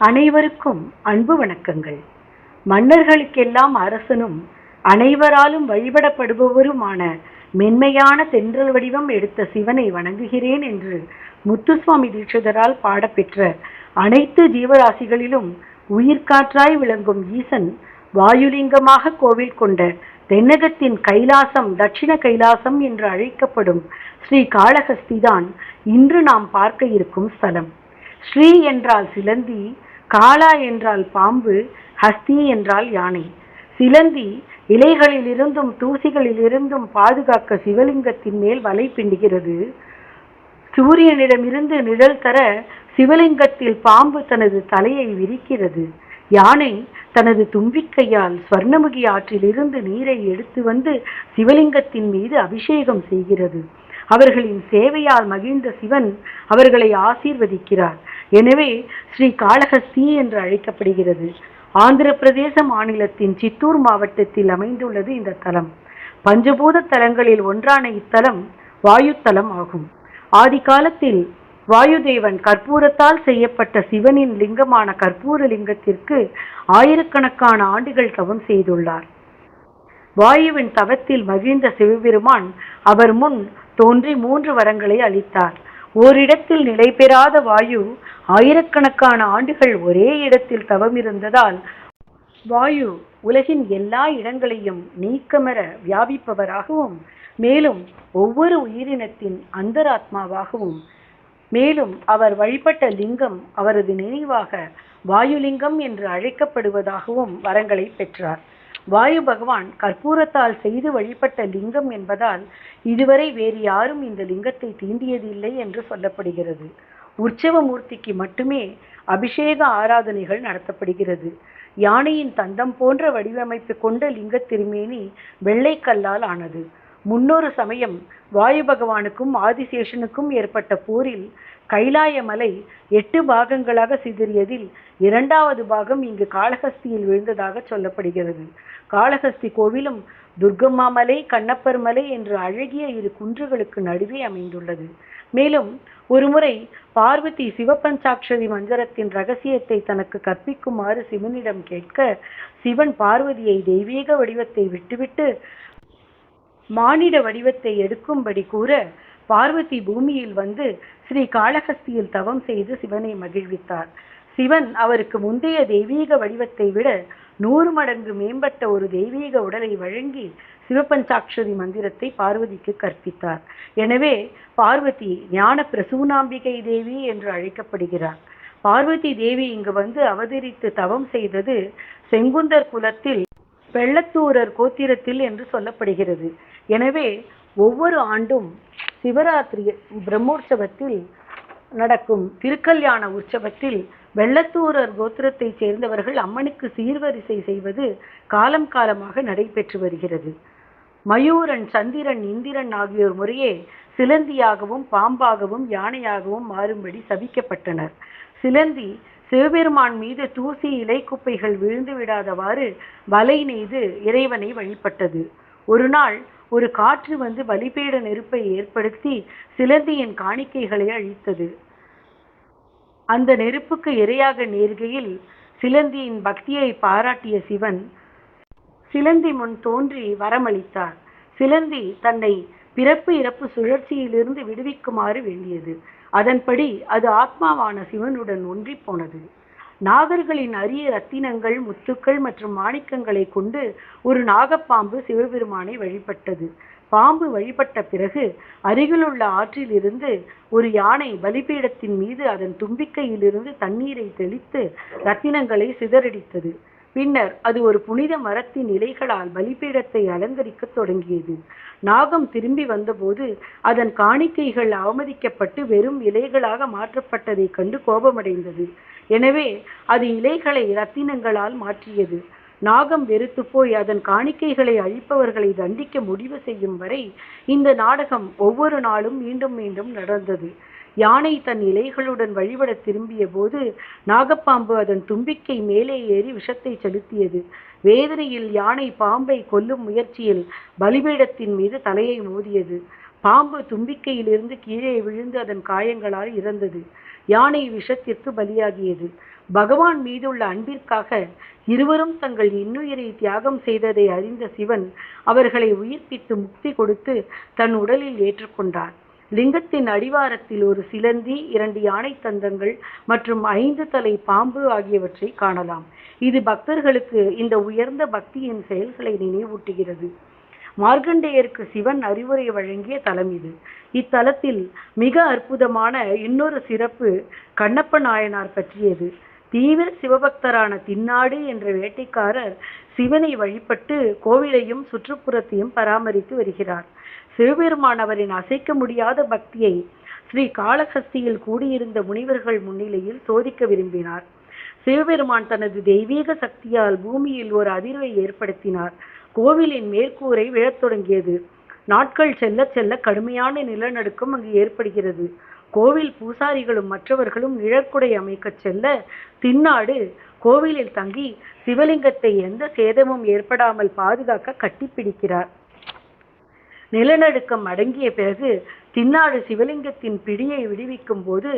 அனைவருக்கும் அன்பு வணக்கங்கள். மன்னர்களுக்கெல்லாம் அரசனும் அனைவராலும் வழிபடப்படுபவருமான மென்மையான தென்றல் வடிவம் எடுத்த சிவனை வணங்குகிறேன் என்று முத்துசுவாமி தீட்சிதரால் பாடப்பெற்ற அனைத்து ஜீவராசிகளிலும் உயிர்காற்றாய் விளங்கும் ஈசன் வாயுலிங்கமாக கோவில் கொண்ட தென்னகத்தின் கைலாசம் தட்சிண கைலாசம் என்று அழைக்கப்படும் ஸ்ரீ காளஹஸ்திதான் இன்று நாம் பார்க்க இருக்கும் ஸ்தலம். ஸ்ரீ என்றால் சிலந்தி காளா என்றால் பாம்பு ஹஸ்தி என்றால் யானை. சிலந்தி இலைகளிலிருந்தும் தூசிகளிலிருந்தும் பாதுகாக்க சிவலிங்கத்தின் மேல் வலை பிண்டுகிறது சூரியனிடமிருந்து நிழல் தர சிவலிங்கத்தில் பாம்பு தனது தலையை விரிக்கிறது. யானை தனது தும்பிக்கையால் ஸ்வர்ணமுகி ஆற்றிலிருந்து நீரை எடுத்து வந்து சிவலிங்கத்தின் மீது அபிஷேகம் செய்கிறது. அவர்களின் சேவையால் மகிழ்ந்த சிவன் அவர்களை ஆசீர்வதிக்கிறார். எனவே ஸ்ரீ காளஹஸ்தி என்று அழைக்கப்படுகிறது. ஆந்திர பிரதேச மாநிலத்தின் சித்தூர் மாவட்டத்தில் அமைந்துள்ளது இந்த தலம். பஞ்சபூத தலங்களில் ஒன்றான இத்தலம் வாயுத்தலம் ஆகும். ஆதி காலத்தில் வாயுதேவன் கற்பூரத்தால் செய்யப்பட்ட சிவனின் லிங்கமான கற்பூர லிங்கத்திற்கு ஆயிரக்கணக்கான ஆண்டுகள் தவம் செய்துள்ளார். வாயுவின் தவத்தில் மகிழ்ந்த சிவபெருமான் அவர் முன் தோன்றி மூன்று வரங்களை அளித்தார். ஓரிடத்தில் நிலை பெறாத வாயு ஆயிரக்கணக்கான ஆண்டுகள் ஒரே இடத்தில் தவம் இருந்ததால் வாயு உலகின் எல்லா இடங்களையும் நீக்கமர வியாபிப்பவராகவும் மேலும் ஒவ்வொரு உயிரினத்தின் அந்தராத்மாவாகவும் மேலும் அவர் வழிபட்ட லிங்கம் அவரது நினைவாக வாயுலிங்கம் என்று அழைக்கப்படுவதாகவும் வரங்களை பெற்றார். வாயு பகவான் கற்பூரத்தால் செய்து வழிபட்ட லிங்கம் என்பதால் இதுவரை வேறு யாரும் இந்த லிங்கத்தை தீண்டியதில்லை என்று சொல்லப்படுகிறது. உற்சவ மூர்த்திக்கு மட்டுமே அபிஷேக ஆராதனைகள் நடத்தப்படுகிறது. யானையின் தந்தம் போன்ற வடிவமைப்பு கொண்ட லிங்க திருமேனி வெள்ளைக்கல்லால் ஆனது. முன்னொரு சமயம் வாயு பகவானுக்கும் ஆதிசேஷனுக்கும் ஏற்பட்ட போரில் கைலாய மலை எட்டு பாகங்களாக சிதறியதில் இரண்டாவது பாகம் இங்கு காளஹஸ்தியில் விழுந்ததாக சொல்லப்படுகிறது. காளஹஸ்தி கோவிலும் துர்கம்மா மலை கண்ணப்பர் மலை என்று அழகிய இரு குன்றுகளுக்கு நடுவே அமைந்துள்ளது. மேலும் ஒருமுறை பார்வதி சிவபஞ்சாட்சரி மந்திரத்தின் ரகசியத்தை தனக்கு கற்பிக்குமாறு சிவனிடம் கேட்க சிவன் பார்வதியை தெய்வீக வடிவத்தை விட்டுவிட்டு மானிட வடிவத்தை எடுக்கும்படி கூற பார்வதி பூமியில் வந்து ஸ்ரீ காளஹஸ்தியில் தவம் செய்து சிவனை மகிழ்வித்தார். சிவன் அவருக்கு முந்தைய தெய்வீக வடிவத்தை விட நூறு மடங்கு மேம்பட்ட ஒரு தெய்வீக உடலை வழங்கி சிவபஞ்சாட்சரி மந்திரத்தை பார்வதிக்கு கற்பித்தார். எனவே பார்வதி ஞான பிரசூனாம்பிகை தேவி என்று அழைக்கப்படுகிறார். பார்வதி தேவி இங்கு வந்து அவதரித்து தவம் செய்தது செங்குந்தர் குலத்தில் வெள்ளத்தூரர் கோத்திரத்தில் என்று சொல்லப்படுகிறது. எனவே ஒவ்வொரு ஆண்டும் சிவராத்திரி பிரம்மோற்சவத்தில் நடக்கும் திருக்கல்யாண உற்சவத்தில் வெள்ளத்தூரர் கோத்திரத்தைச் சேர்ந்தவர்கள் அம்மனுக்கு சீர்வரிசை செய்வது காலம் காலமாக நடைபெற்று வருகிறது. மயூரன் சந்திரன் இந்திரன் ஆகியோர் முறையே சிலந்தியாகவும் பாம்பாகவும் யானையாகவும் மாறும்படி சபிக்கப்பட்டனர். சிலந்தி சிவபெருமான் மீது தூசி இலை குப்பைகள் விழுந்து விடாதவாறு வலை நெய்து இறைவனை வழிபட்டது. ஒரு நாள் ஒரு காற்று வந்து பலிபீட நெருப்பை ஏற்படுத்தி சிலந்தியின் காணிக்கைகளை அழித்தது. அந்த நெருப்புக்கு இரையாக நேர்கையில் சிலந்தியின் பக்தியை பாராட்டிய சிவன் சிலந்தி முன் தோன்றி வரமளித்தார். சிலந்தி தன்னை பிறப்பு இறப்பு சுழற்சியிலிருந்து விடுவிக்குமாறு வேண்டியது. அதன்படி அது ஆத்மாவான சிவனுடன் ஒன்றி போனது. நாகர்களின் அரிய ரத்தினங்கள் முத்துக்கள் மற்றும் மாணிக்கங்களை கொண்டு ஒரு நாகப்பாம்பு சிவபெருமானை வழிபட்டது. பாம்பு வழிபட்ட பிறகு அருகிலுள்ள ஆற்றிலிருந்து ஒரு யானை பலிபீடத்தின் மீது அதன் தும்பிக்கையிலிருந்து தண்ணீரை தெளித்து ரத்தினங்களை சிதறடித்தது. பின்னர் அது ஒரு புனித மரத்தின் இலைகளால் பலிபீடத்தை அலங்கரிக்கத் தொடங்கியது. நாகம் திரும்பி வந்தபோது அதன் காணிக்கைகள் அவமதிக்கப்பட்டு வெறும் இலைகளாக மாற்றப்பட்டதைக் கண்டு கோபமடைந்தது. எனவே அது இலைகளை இரத்தினங்களால் மாற்றியது. நாகம் வெறுத்து போய் அதன் காணிக்கைகளை அழிப்பவர்களை தண்டிக்க முடிவு செய்யும் வரை இந்த நாடகம் ஒவ்வொரு நாளும் மீண்டும் மீண்டும் நடந்தது. யானை தன் இலைகளுடன் வழிபட திரும்பிய போது நாகப்பாம்பு அதன் தும்பிக்கை மேலே ஏறி விஷத்தை செலுத்தியது. வேதனையில் யானை பாம்பை கொல்லும் முயற்சியில் பலிபீடத்தின் மீது தலையை மோதியது. பாம்பு தும்பிக்கையிலிருந்து கீழே விழுந்து அதன் காயங்களால் இறந்தது. யானை விஷத்திற்கு பலியாகியது. பகவான் மீதுள்ள அன்பிற்காக இருவரும் தங்கள் இன்னுயிரை தியாகம் செய்ததை அறிந்த சிவன் அவர்களை உயிர்ப்பித்து முக்தி கொடுத்து தன் உடலில் ஏற்றுக்கொண்டார். லிங்கத்தின் அடிவாரத்தில் ஒரு சிலந்தி இரண்டு யானை தந்தங்கள் மற்றும் ஐந்து தலை பாம்பு ஆகியவற்றை காணலாம். இது பக்தர்களுக்கு இந்த உயர்ந்த பக்தியின் செயல்களை நினைவூட்டுகிறது. மார்க்கண்டேயருக்கு சிவன் அறிவுரை வழங்கிய தலம் இது. இத்தலத்தில் மிக அற்புதமான இன்னொரு சிறப்பு கண்ணப்ப நாயனார் பற்றியது. தீவிர சிவபக்தரான தின்னாடு என்ற வேட்டைக்காரர் சிவனை வழிபட்டு கோவிலையும் சுற்றுப்புறத்தையும் பராமரித்து வருகிறார். சிவபெருமான் அவரின் அசைக்க முடியாத பக்தியை ஸ்ரீ காளஹஸ்தியில் கூடியிருந்த முனிவர்கள் முன்னிலையில் சோதிக்க விரும்பினார். சிவபெருமான் தனது தெய்வீக சக்தியால் பூமியில் ஒரு அதிர்வை ஏற்படுத்தினார். கோவிலின் மேற்கூரை விழத் தொடங்கியது. நாட்கள் செல்ல செல்ல கடுமையான நிலநடுக்கம் அங்கு ஏற்படுகிறது. கோவில் பூசாரிகளும் மற்றவர்களும் நிழற்குடை அமைக்கச் செல்ல தின்னாடு கோவிலில் தங்கி சிவலிங்கத்தை எந்த சேதமும் ஏற்படாமல் பாதுகாக்க கட்டிப்பிடிக்கிறார். நிலநடுக்கம் அடங்கிய பிறகு தின்னாடு சிவலிங்கத்தின் பிடியை விடுவிக்கும் போது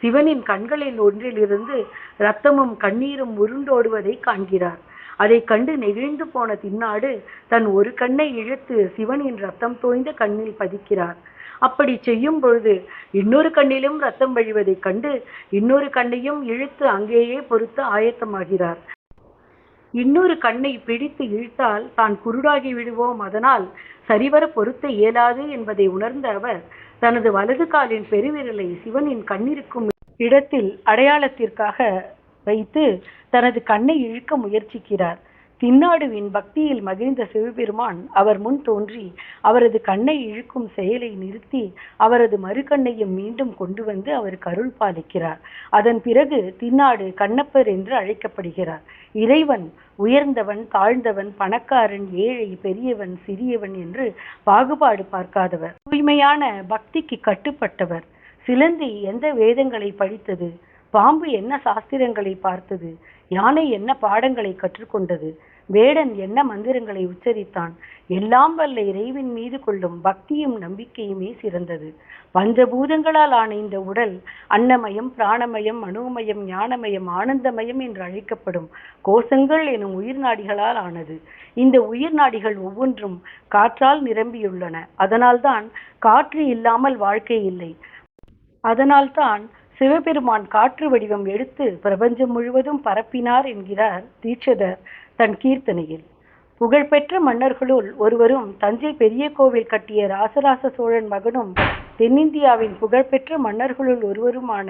சிவனின் கண்களில் ஒன்றிலிருந்து இரத்தமும் கண்ணீரும் உருண்டோடுவதை காண்கிறார். அதை கண்டு நெகிழ்ந்து போன தின்னாடு தன் ஒரு கண்ணை இழுத்து சிவனின் ரத்தம் தோய்ந்த கண்ணில் பதிக்கிறார். அப்படி செய்யும் பொழுது இன்னொரு கண்ணிலும் ரத்தம் வழிவதைக் கண்டு இன்னொரு கண்ணையும் இழுத்து அங்கேயே பொறுத்து ஆயத்தமாகிறார். இன்னொரு கண்ணை பிடித்து இழுத்தால் தான் குருடாகி விடுவோம். அதனால் சரிவர பொருத்த இயலாது என்பதை உணர்ந்த அவர் தனது வலது காலின் பெருவிரலை சிவனின் கண்ணிருக்கும் இடத்தில் அடையாளத்திற்காக வைத்து தனது கண்ணை இழுக்க முயற்சிக்கிறார். தின்னாடுவின் பக்தியில் மகிழ்ந்த சிவபெருமான் அவர் முன் தோன்றி அவரது கண்ணை இழுக்கும் செயலை நிறுத்தி அவரது மறுகண்ணையும் மீண்டும் கொண்டு வந்து அவருக்கு அருள் பாலிக்கிறார். அதன் பிறகு தின்னாடு கண்ணப்பர் என்று அழைக்கப்படுகிறார். இறைவன் உயர்ந்தவன் தாழ்ந்தவன் பணக்காரன் ஏழை பெரியவன் சிறியவன் என்று பாகுபாடு பார்க்காதவர். தூய்மையான பக்திக்கு கட்டுப்பட்டவர். சிலந்தி எந்த வேதங்களை படித்தது? பாம்பு என்ன சாஸ்திரங்களை பார்த்தது? யானை என்ன பாடங்களை கற்றுக்கொண்டது? வேடன் என்ன மந்திரங்களை உச்சரித்தான்? எல்லாம் வல்ல இறைவின் மீது கொள்ளும் பக்தியும் நம்பிக்கையுமே சிறந்தது. பஞ்சபூதங்களால் ஆன இந்த உடல் அன்னமயம் பிராணமயம் மனோமயம் ஞானமயம் ஆனந்தமயம் என்று அழைக்கப்படும் கோஷங்கள் எனும் உயிர் நாடிகளால் ஆனது. இந்த உயிர் நாடிகள் ஒவ்வொன்றும் காற்றால் நிரம்பியுள்ளன. அதனால்தான் காற்று இல்லாமல் வாழ்க்கை இல்லை. அதனால்தான் சிவபெருமான் காற்று வடிவம் எடுத்து பிரபஞ்சம் முழுவதும் பரப்பினார் என்கிறார் தீட்சிதர் தன் கீர்த்தனையில். புகழ்பெற்ற மன்னர்களுள் ஒருவரும் தஞ்சை பெரிய கோவில் கட்டிய ராசராச சோழன் மகனும் தென்னிந்தியாவின் புகழ்பெற்ற மன்னர்களுள் ஒருவருமான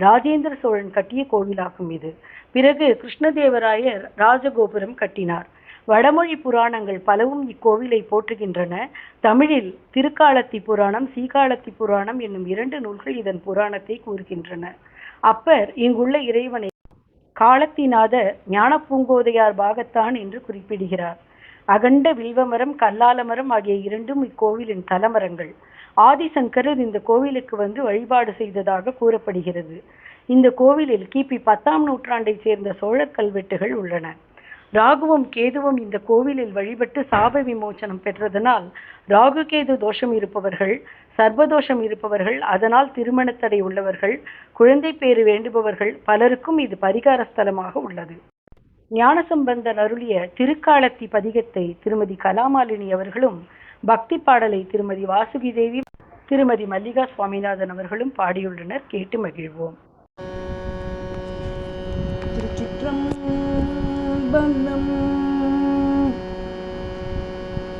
ராஜேந்திர சோழன் கட்டிய கோவிலாகும் இது. பிறகு கிருஷ்ணதேவராயர் ராஜகோபுரம் கட்டினார். வடமொழி புராணங்கள் பலவும் இக்கோவிலை போற்றுகின்றன. தமிழில் திருக்காலத்தி புராணம் சீகாலத்தி புராணம் என்னும் இரண்டு நூல்கள் இதன் புராணத்தை கூறுகின்றன. அப்பர் இங்குள்ள இறைவனை காலத்தினாத ஞானப்பூங்கோதையார் பாகத்தான் என்று குறிப்பிடுகிறார். அகண்ட வில்வமரம் கல்லாலமரம் ஆகிய இரண்டும் இக்கோவிலின் தலமரங்கள். ஆதிசங்கரர் இந்த கோவிலுக்கு வந்து வழிபாடு செய்ததாக கூறப்படுகிறது. இந்த கோவிலில் கிபி பத்தாம் நூற்றாண்டைச் சேர்ந்த சோழர் கல்வெட்டுகள் உள்ளன. ராகுவும் கேதுவும் இந்த கோவிலில் வழிபட்டு சாப விமோசனம் பெற்றதனால் ராகு கேது தோஷம் இருப்பவர்கள் சர்வதோஷம் இருப்பவர்கள் அதனால் திருமணத்தடை உள்ளவர்கள் குழந்தை பேறு வேண்டுபவர்கள் பலருக்கும் இது பரிகார ஸ்தலமாக உள்ளது. ஞானசம்பந்தன் அருளிய திருக்காலத்தி பதிகத்தை திருமதி கலாமாலினி அவர்களும் பக்தி பாடலை திருமதி வாசுகி தேவி திருமதி மல்லிகா சுவாமிநாதன் அவர்களும் பாடியுள்ளனர். கேட்டு மகிழ்வோம். பந்தம்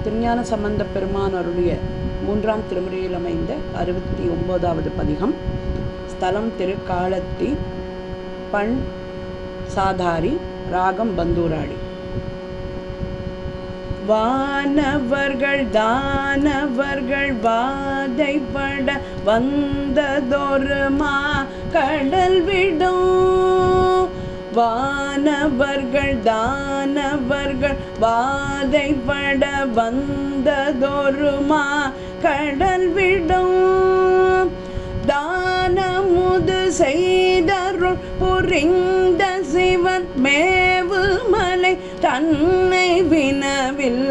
திருஞான சம்பந்த பெருமான் அருளிய மூன்றாம் திருமுறையில் அமைந்த அறுபத்தி ஒன்பதாவது பதிகம் ஸ்தலம் திருக்காலத்தி பண் சாதாரி ராகம் பந்தூராடி. வானவர்கள் தானவர்கள் வாதைப்பட வந்ததொரு மா கடல் விடும். வானவர்கள் தானவர்கள் வாதைப்பட வந்ததொருமா? கடல் விடும் தானமுது செய்தருள் புரிந்த சிவன் மேவு மலை தன்னை வினவில்.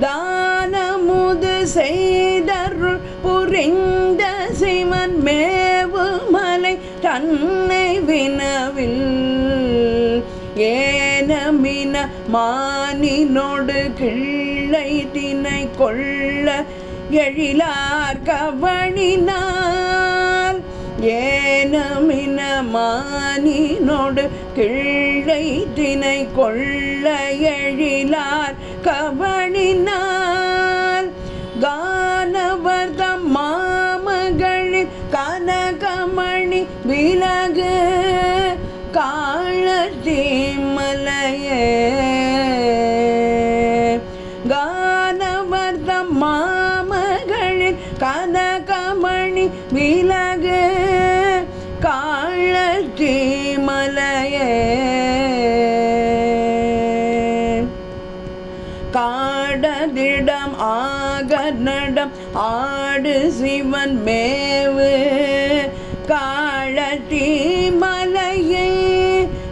தானமுது செய்தருள் புரிந்த சிவன் மேவு மலை தன்னை வினவில் ஏனமின மானினோடு கிள்ளை தினை கொள்ள எழிலார் கவனினார் ஏனமின மானினோடு கிள்ளை தினை கொள்ள எழிலார் கவ காழத்தி மலையே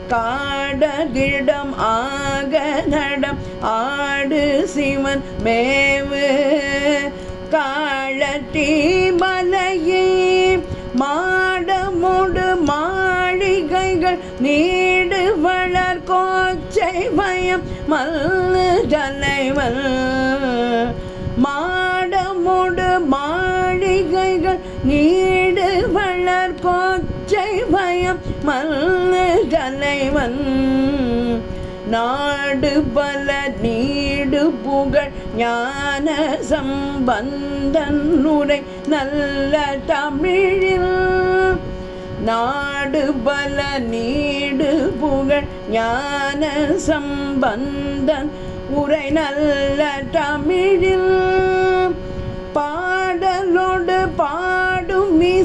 காடதிடம் ஆக நடம் ஆடு சிவன் மேவு. காழத்தி மலையே மாடமுடு மாளிகைகள் நீடு வளர் கோச்சை பயம். மல்லு தலைவல் மாடமுடு மல்லு தலைவன் நாடு பல நீடு புகழ் ஞான சம்பந்தன் உரை நல்ல தமிழில். நாடு பல நீடு புகழ் ஞான சம்பந்தன் உரை நல்ல தமிழில்.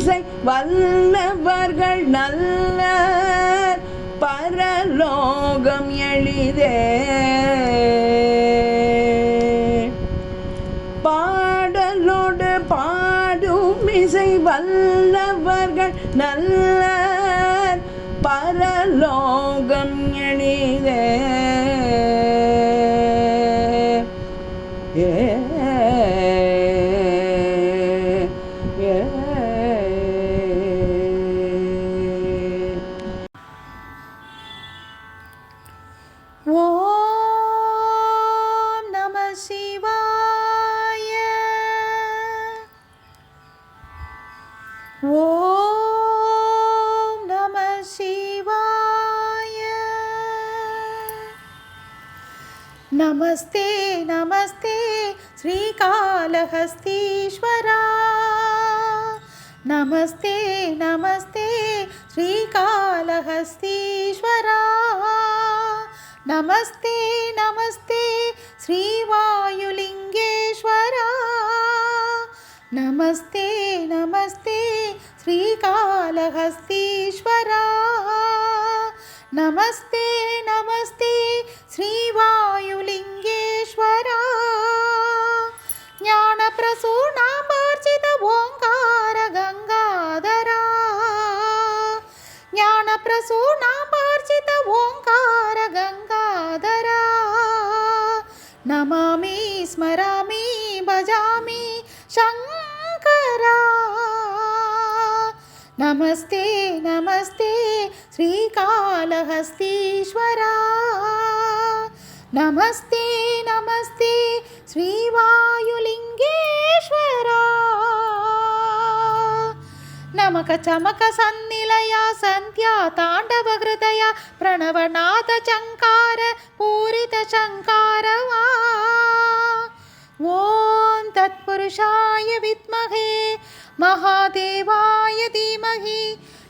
இசை வல்லவர்கள் நல்ல பரலோகம் எளிதே. பாடலோடு பாடும் இசை வல்லவர்கள் நல்ல பரலோகம் எளிதே. नमस्ते नमस्ते श्रीकालहस्तीश्वरा। नमस्ते नमस्ते श्रीकालहस्तीश्वरा। नमस्ते नमस्ते श्रीवायुलिङ्गेश्वरा। नमस्ते नमस्ते श्रीकालहस्तीश्वरा। नमस्ते ప్రసూనామార్జిత ఓంకార గంగాధరా జ్ఞాన ప్రసూనామార్జిత ఓంకార గంగాధరా నమామి స్మరామి భజామి శంకరా నమస్తే నమస్తే శ్రీకాళహస్తీశ్వరా నమస్తే నమస్తే శ్రీవా ಚಮಕ ಚಮಕ ಸನ್ನಿಲಯ ಸಂಧ್ಯಾ ತಾಂಡವ ಹೃದಯ ಪ್ರಣವನಾಥ ಚಂಕಾರ ಪೂರಿತ ಶಂಕಾರವಾ ಓಂ ತತ್ಪುರುಷಾಯ ವಿದ್ಮಹೇ ಮಹಾದೇವಾಯ ಧೀಮಹಿ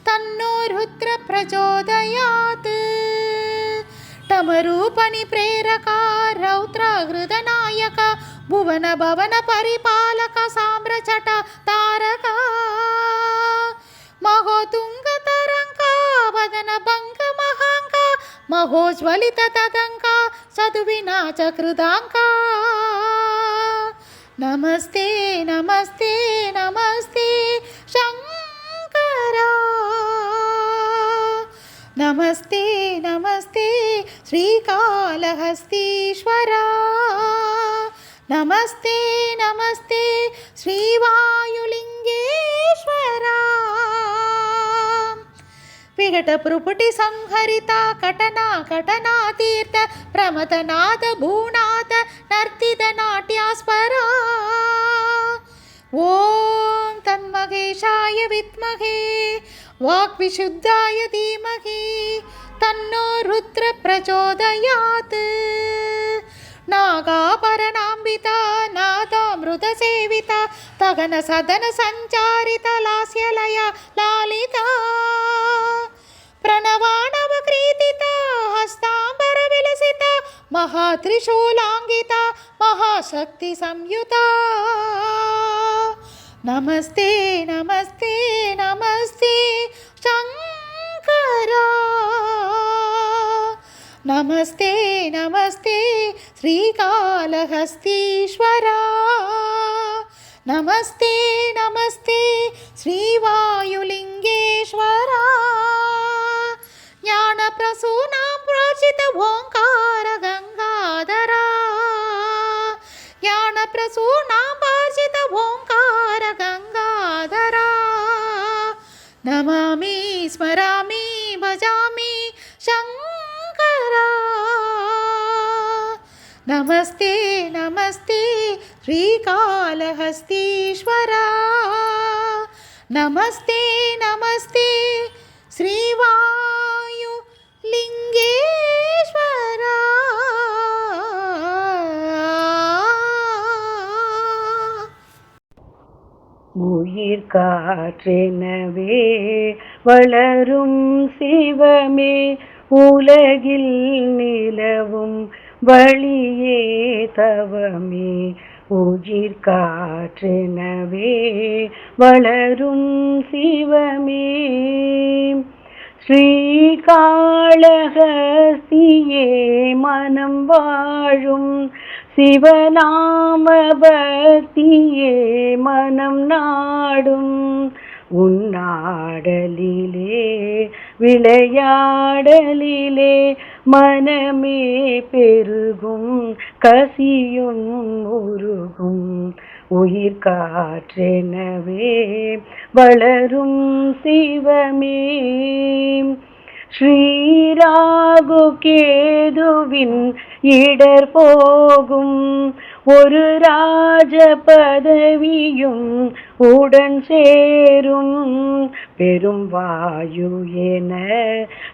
ತನ್ನೋ ರುದ್ರ ಪ್ರಚೋದಯಾತ್ ತಮರೂಪನಿ ಪ್ರೇರಕ ರೌದ್ರ ಹೃದನಾಯಕ ಭುವನ ಭವನ ಪರಿಪಾಲಕ ಸಾಮ್ರಚಟ ತಾರಕ महोतुंग तरंगा महोज्वलित तदंगा सदुविना नमस्ते नमस्ते नमस्ते नमस्ते नमस्ते श्रीकालहस्तीश्वरा नमस्ते नमस्ते श्रीवा विघटप्रपुटि संहरिता कटना कटनातीर्थ प्रमथनाद भूनाथ नर्तितनाट्यास्परा ॐ तन्महेशाय विद्महे वाक्विशुद्धाय धीमहि तन्नो रुद्रप्रचोदयात् नागापरनाम्बिता नादामृतसेविता तगनसदनसञ्चारितलास्यलया लालिता ప్రణవాణవక్రీతిత హస్తాంబర విలసిత మహాత్రిశూలాంగిత మహాశక్తి సంయుత నమస్తే నమస్తే నమస్తే శంకరా నమస్తే నమస్తే శ్రీకాళహస్తీశ్వరా నమస్తే నమస్తే శ్రీవాయులింగేశ్వరా జ్ఞానప్రసూనాం ప్రోచిత ఓంకార గంగాధరా జ్ఞానప్రసూనాం పార్జిత ఓంకార గంగాధరా నమామి స్మరామి భజామి శంకరా నమస్తే నమస్తే శ్రీకాళహస్తీశ్వరా నమస్తే నమస్తే శ్రీవాయు உயிர் காற்றெனவே வளரும் சிவமே உலகில் நிலவும் வழியே தவமே. உயிர் காற்றெனவே வளரும் சிவமே. ஸ்ரீகாளஹஸ்தியே மனம் வாழும் சிவநாம பக்தியே மனம் நாடும். உன்னாடலிலே விளையாடலிலே மனமே பெருகும் கசியும் உருகும். உயிர் காற்றெனவே வளரும் சிவமே. ஸ்ரீராகு கேதுவின் இடர் போகும். ஒரு ராஜ பதவியும் உடன் சேரும். பெரும் வாயு என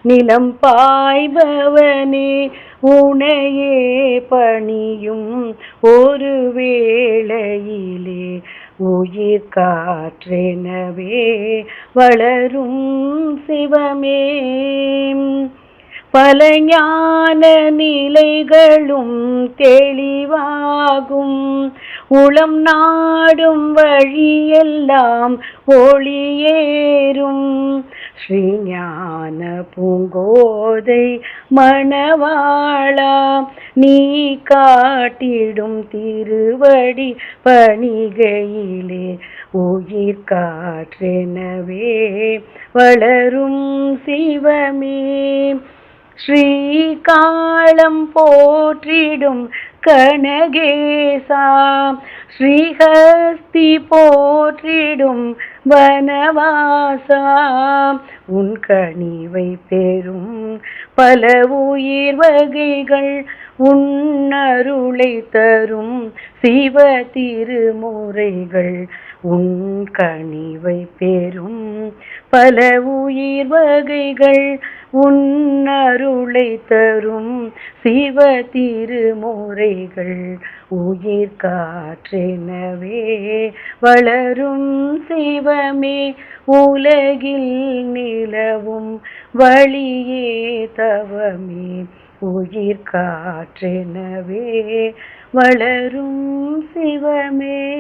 நிலம் பாய்பவனே. உனையே பணியும் ஒரு வேளையிலே உயிர் காற்றெனவே வளரும் சிவமே. பல ஞான நிலைகளும் தெளிவாகும். உளம் நாடும் வழியெல்லாம் ஒளியேறும் ஸ்ரீஞான பூங்கோதை மணவாளா நீ காட்டிடும் திருவடி பணிகையிலே உயிர் காற்றெனவே வளரும் சிவமே. ஸ்ரீகாலம் போற்றிடும் கனகேசா ஸ்ரீஹஸ்தி போற்றிடும் வனவாசா உன் கனிவை பெறும் பல உயிர் வகைகள் உன்னருளை தரும் சிவ திருமுறைகள் உன் கனிவை பெறும். பல உயிர் வகைகள் உன்னருளை தரும் சிவ திருமுறைகள் உயிர் காற்றெனவே வளரும் சிவமே உலகில் நிலவும் வழியே தவமே. உயிர் காற்றெனவே வளரும் சிவமே.